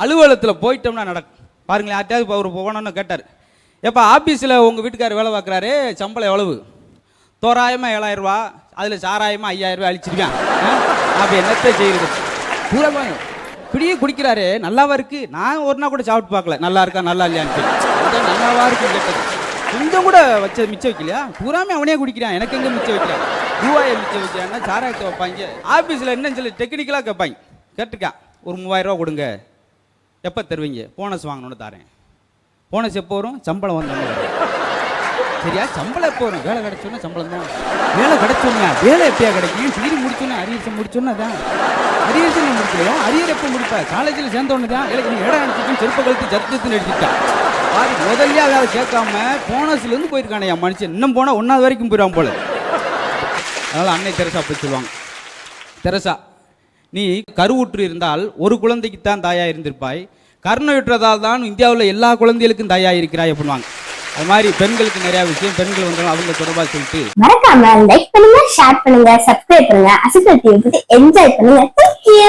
அலுவலகத்தில் போயிட்டோம்னா நடக்கும் பாருங்களேன் யார்ட்டையாவது இப்போ அவர் போகணும்னு கேட்டார். எப்போ ஆஃபீஸில் உங்கள் வீட்டுக்காரர் வேலை பார்க்குறாரு சம்பளம் எவ்வளவு? தோராயமாக ஏழாயிரம் அதில் சாராயமாக ஐயாயிரம் ரூபாய் அழிச்சிருக்கான் அப்போ என்னத்தை செய்யுது பூரா பாருங்க. இப்படியே குடிக்கிறாரு நல்லாவா இருக்கு? நான் ஒரு நாள் கூட சாப்பிட்டு பார்க்கல. நல்லா இருக்கா நல்லா இல்லையான்னு சொல்லி. நல்லாவா இருக்கு கேட்டது. கொஞ்சம் கூட வச்ச மிச்சம் வைக்கலையா? பூராமே அவனே குடிக்கிறான். எனக்கு எங்கே மிச்சம் வைக்கிறான் ரூபாயை மிச்சம் வைக்கிறான்னா சாராயத்தை வைப்பாங்க. ஆஃபீஸில் என்ன சொல்லி டெக்னிக்கலாக கேட்பாங்க. கேட்டுக்கான் ஒரு மூவாயிரரூவா கொடுங்க. எப்போ தருவீங்க? போனஸ் வாங்கணும்னு தரேன். போனஸ் எப்போ வரும்? சம்பளம் வந்தோன்னு சரியா? சம்பளம் எப்போ வரும்? வேலை கிடைச்சோன்னா சம்பளம் தான். வேலை கிடைச்சோன்னா வேலை எப்பயா கிடைக்கும்? டிகிரி முடிச்சோன்னா அரியர்ஸ் முடிச்சோன்னா தான். அரியர்ஸ் நீ அரியர் எப்போ முடிப்பா? காலேஜில் சேர்ந்தோன்னு தான். இல்லை நீ இடம் அடிச்சுட்டு செருப்பு கழுத்து ஜத்துன்னு அடிச்சுட்டான் பாரு முதல்ல வேலை கேட்காம போனஸ்லேருந்து போயிருக்கானே என் மனுஷன். இன்னும் போனால் ஒன்றாவது வரைக்கும் போயிடுவான் போல. அதனால் அன்னை தெரசா போய் சொல்லுவாங்க. தெரசா நீ கருவுற்று இருந்தால் ஒரு குழந்தைக்கு தான் தாயா இருந்திருப்பாய். கருணையுற்றதால் தான் இந்தியாவில் எல்லா குழந்தைகளுக்கும் தாயா இருக்கிறாய் அப்படின்வாங்க அது மாதிரி பெண்களுக்கு நிறைய விஷயம் பெண்கள் வந்தாலும் அவங்க தொடர்பாக சொல்லிட்டு. மறக்காம லைக் பண்ணுங்க ஷேர் பண்ணுங்க சப்ஸ்கிரைப் பண்ணுங்க டிவி பத்தி என்ஜாய் பண்ணுங்க. தேங்க்யூ